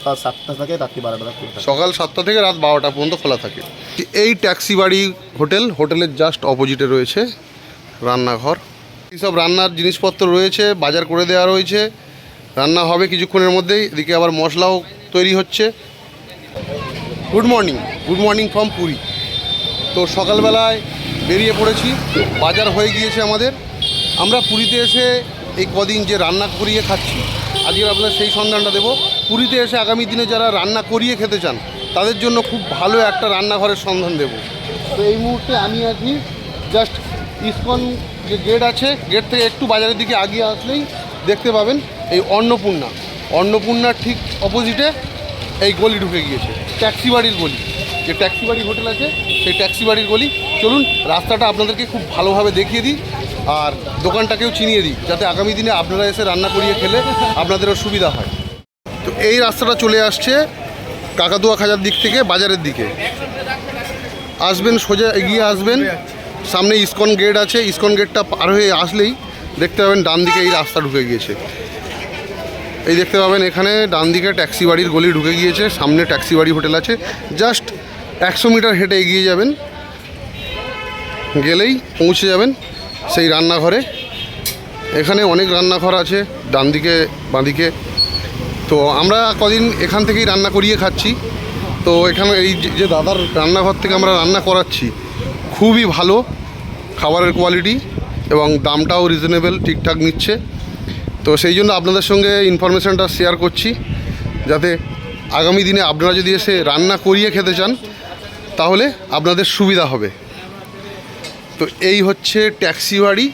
সকাল সাতটা থেকে রাত্রি বারোটা খোলা থাকে। সকাল সাতটা থেকে রাত বারোটা পর্যন্ত খোলা থাকে। এই ট্যাক্সি বাড়ি হোটেল, হোটেলের জাস্ট অপোজিটে রয়েছে রান্নাঘর। এইসব রান্নার জিনিসপত্র রয়েছে, বাজার করে দেওয়া রয়েছে। রান্না হবে কিছুক্ষণের মধ্যেই, এদিকে আবার মশলাও তৈরি হচ্ছে। Good morning good morning from Puri তো সকালবেলায় বেরিয়ে পড়েছি, বাজার হয়ে গিয়েছে আমাদের। আমরা পুরীতে এসে এই কদিন যে রান্না করিয়ে খাচ্ছি আজকে আপনার সেই সন্ধানটা দেবো। পুরীতে এসে আগামী দিনে যারা রান্না করিয়ে খেতে চান, তাদের জন্য খুব ভালো একটা রান্নাঘরের সন্ধান দেব। তো এই মুহূর্তে আমি আছি জাস্ট ইসকন যে গেট আছে গেট থেকে একটু বাজারের দিকে আগিয়ে আসলেই দেখতে পাবেন এই অন্নপূর্ণা। অন্নপূর্ণার ঠিক অপোজিটে এই গলি ঢুকে গিয়েছে ট্যাক্সি বাড়ির গলি। যে ট্যাক্সি বাড়ি হোটেল আছে, সেই ট্যাক্সি বাড়ির গলি। চলুন, রাস্তাটা আপনাদেরকে খুব ভালোভাবে দেখিয়ে দিই। আর দোকানটাকেও চিনিয়ে দিই, যাতে আগামী দিনে আপনারা এসে রান্না করিয়ে খেলে আপনাদেরও সুবিধা হয়। তো এই রাস্তাটা চলে আসছে কাকাতুয়া খাজার দিক থেকে বাজারের দিকে। আসবেন, সোজা এগিয়ে আসবেন। সামনে ইসকন গেট আছে, ইসকন গেটটা পার হয়ে আসলেই দেখতে পাবেন ডান দিকে এই রাস্তা ঢুকে গিয়েছে। এই দেখতে পাবেন এখানে ডান দিকে ট্যাক্সি বাড়ির গলি ঢুকে গিয়েছে, সামনে ট্যাক্সি বাড়ি হোটেল আছে। জাস্ট একশো মিটার হেঁটে এগিয়ে যাবেন, গেলেই পৌঁছে যাবেন। সেই রান্নাঘরে। এখানে অনেক রান্নাঘর আছে ডান দিকে বাঁদিকে। তো আমরা কদিন এখান থেকেই রান্না করিয়ে খাচ্ছি। তো এখানে এই যে- দাদার রান্নাঘর থেকে আমরা রান্না করাচ্ছি, খুবই ভালো খাবারের কোয়ালিটি এবং দামটাও রিজনেবল ঠিকঠাক নিচ্ছে। তো সেই জন্য আপনাদের সঙ্গে ইনফরমেশানটা শেয়ার করছি, যাতে আগামী দিনে আপনারা যদি এসে রান্না করিয়ে খেতে চান, তাহলে আপনাদের সুবিধা হবে। তো এই হচ্ছে ট্যাক্সি বাড়ি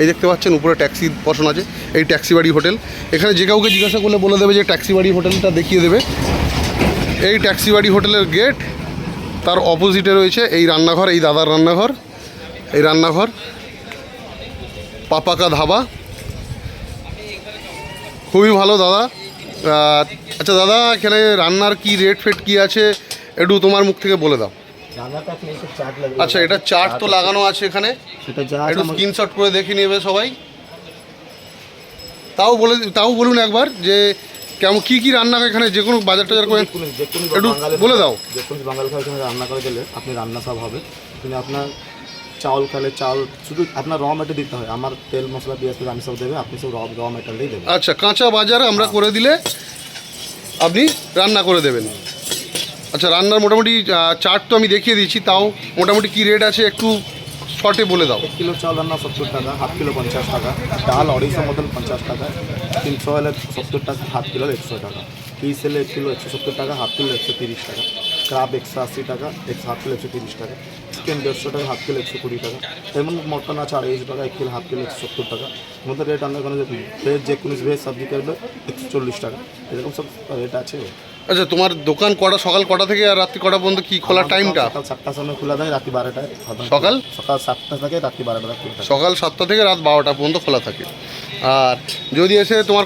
এই দেখতে পাচ্ছেন, উপরে ট্যাক্সি বসানো আছে। এই ট্যাক্সি বাড়ি হোটেল। এখানে যে কাউকে জিজ্ঞাসা করলে বলে দেবে যে ট্যাক্সি বাড়ি হোটেলটা দেখিয়ে দেবে। এই ট্যাক্সি বাড়ি হোটেলের গেট তার অপোজিটে রয়েছে এই রান্নাঘর, এই দাদার রান্নাঘর, এই রান্নাঘর। পাপাকা ধাবা। খুবই ভালো দাদা। আচ্ছা দাদা, এখানে রান্নার কি রেট ফেট কি আছে? একটু তোমার মুখ থেকে বলে দাও। আচ্ছা এটা চার্ট তো লাগানো আছে এখানে। সেটা যা একটু স্ক্রিনশট করে দেখে নেবে সবাই। তাও বলে তাও বলুন একবার যে কেমন কি কি রান্না এখানে? যে কোনো বাজার টাজার করে একটু বলে দাও। যে কোনো বাঙালি খাবার এখানে রান্না করে দিলে আপনি রান্না সব হবে। কিন্তু আপনার চাউল খালে চাউল শুধু আপনার র মেটে দিতে হয়। আমার তেল মশলা পেঁয়াজ আমি সব দেবে আপনি সব র র মেটালেই দেবেন। আচ্ছা কাঁচা বাজার আমরা করে দিলে আপনি রান্না করে দেবেন। আচ্ছা রান্নার মোটামুটি চার্ট তো আমি দেখিয়ে দিয়েছি, তাও মোটামুটি কি রেট আছে একটু শর্টে বলে দাও। এক কিলো চাউল রান্না সত্তর টাকা, হাফ কিলো পঞ্চাশ টাকা, ডাল অড়াইশো মতন পঞ্চাশ টাকা, তিনশো হলে সত্তর টাকা, হাফ কিলো একশো টাকা, পিস হলে এক কিলো একশো সত্তর টাকা, হাফ কিলো একশো তিরিশ টাকা, ক্রাব একশো আশি টাকা, একশো হাফ কিলো একশো তিরিশ টাকা, চিকেন দেড়শো টাকা, হাফ কিলো একশো কুড়ি টাকা, এমন মটন আছে আড়াইশো টাকা, এক কিলো হাফ কিলো একশো সত্তর টাকা মধ্যে রেট আমরা কোনো ভেজ যে কোনো ভেজ সবজি করবে একশো চল্লিশ টাকা, এরকম সব রেট আছে। আচ্ছা তোমার দোকান কটা সকাল কটা থেকে আর রাত্রি কটা পর্যন্ত কি খোলা টাইমটা সকাল সাতটার সময় খোলা থাকে রাত্রি বারোটায় সকাল? সকাল সাতটা থেকে রাত্রি বারোটা খোলা সকাল সাতটা থেকে রাত বারোটা পর্যন্ত খোলা থাকে। আর যদি এসে তোমার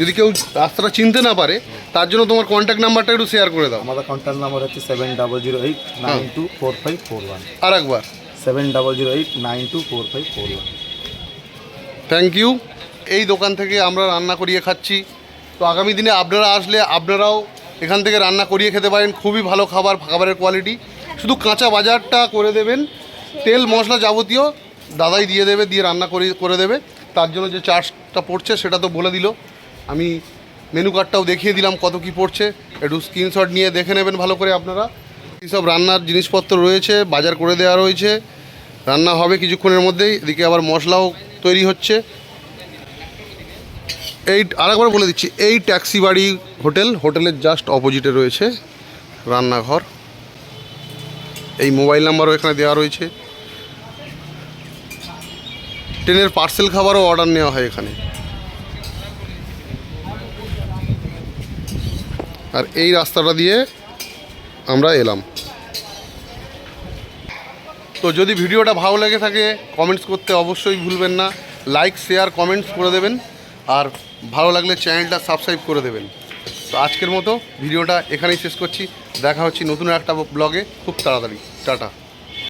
যদি কেউ রাস্তাটা চিনতে না পারে তার জন্য তোমার কন্ট্যাক্ট নাম্বারটা একটু শেয়ার করে দাও। আমাদের কন্ট্যাক্ট নাম্বার হচ্ছে seven double zero eight nine two four five four one আর একবার। Seven double zero eight nine two four five four one thank you এই দোকান থেকে আমরা রান্না করিয়ে খাচ্ছি। তো আগামী দিনে আপনারা আসলে আপনারাও এখান থেকে রান্না করিয়ে খেতে পারেন। খুবই ভালো খাবার, খাবারের কোয়ালিটি শুধু কাঁচা বাজারটা করে দেবেন। তেল, মশলা যাবতীয় দাদাই দিয়ে দেবে, দিয়ে রান্না করে করে দেবে। তার জন্য যে চার্জটা পড়ছে সেটা তো বলে দিল। আমি মেনু কার্ডটাও দেখিয়ে দিলাম কত কি পড়ছে। একটু স্ক্রিনশট নিয়ে দেখে নেবেন ভালো করে আপনারা। এইসব রান্নার জিনিসপত্র রয়েছে, বাজার করে দেওয়া রয়েছে। রান্না হবে কিছুক্ষণের মধ্যেই। এদিকে আবার মশলাও তৈরি হচ্ছে। এই আরেকবার বলে দিচ্ছি, এই ট্যাক্সি বাড়ি হোটেল, হোটেলের জাস্ট অপোজিটে রয়েছে রান্নাঘর। এই মোবাইল নাম্বারও এখানে দেওয়া রয়েছে। ট্রেনের পার্সেল খাবারও অর্ডার নেওয়া হয় এখানে। আর এই রাস্তাটা দিয়ে আমরা এলাম। তো যদি ভিডিওটা ভালো লেগে থাকে কমেন্টস করতে অবশ্যই ভুলবেন না। লাইক শেয়ার কমেন্টস করে দেবেন। আর ভালো লাগলে চ্যানেলটা সাবস্ক্রাইব করে দেবেন। তো আজকের মতো ভিডিওটা এখানেই শেষ করছি। দেখা হচ্ছে নতুন একটা ব্লগে খুব তাড়াতাড়ি। টাটা।